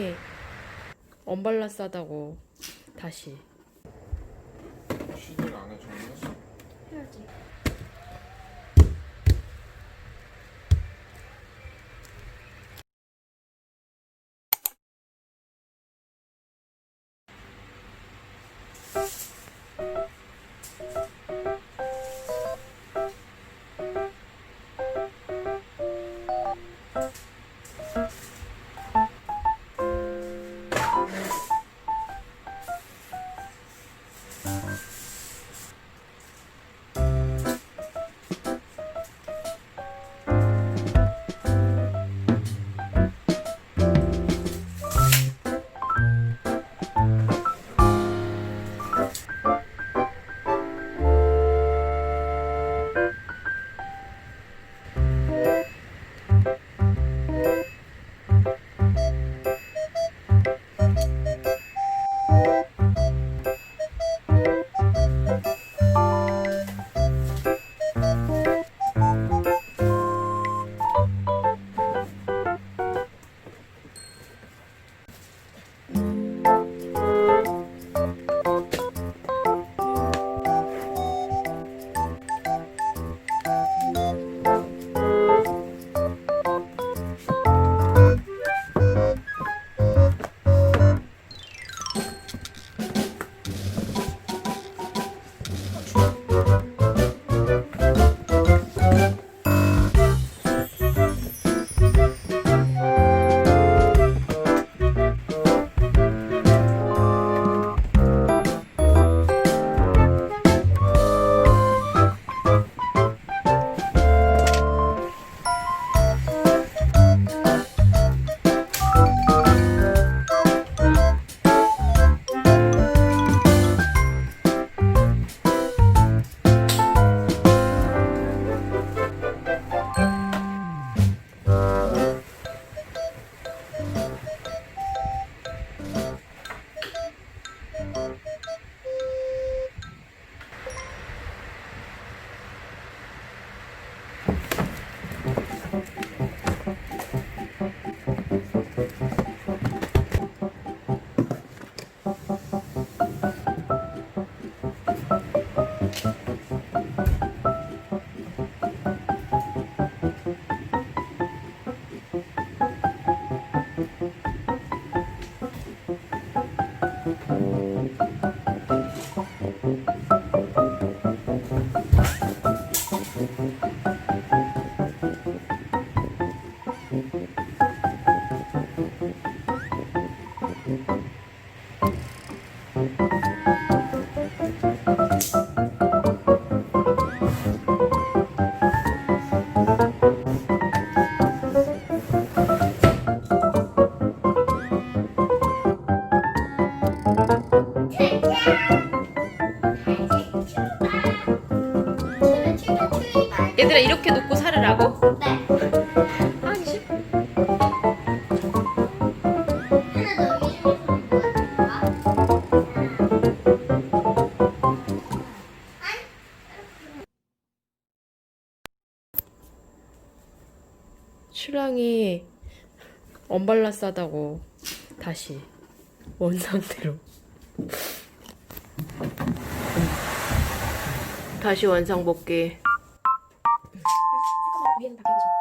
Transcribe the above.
신랑이 언발라 싸다고 다시 시들 안에 정리했어? 해야지. 얘들아 이렇게 놓고 살으라고? 네. 슈랑이 언발라싸다고 다시 원상태로. 다시 원상복귀. 잠깐만 위에는 다 깨워줘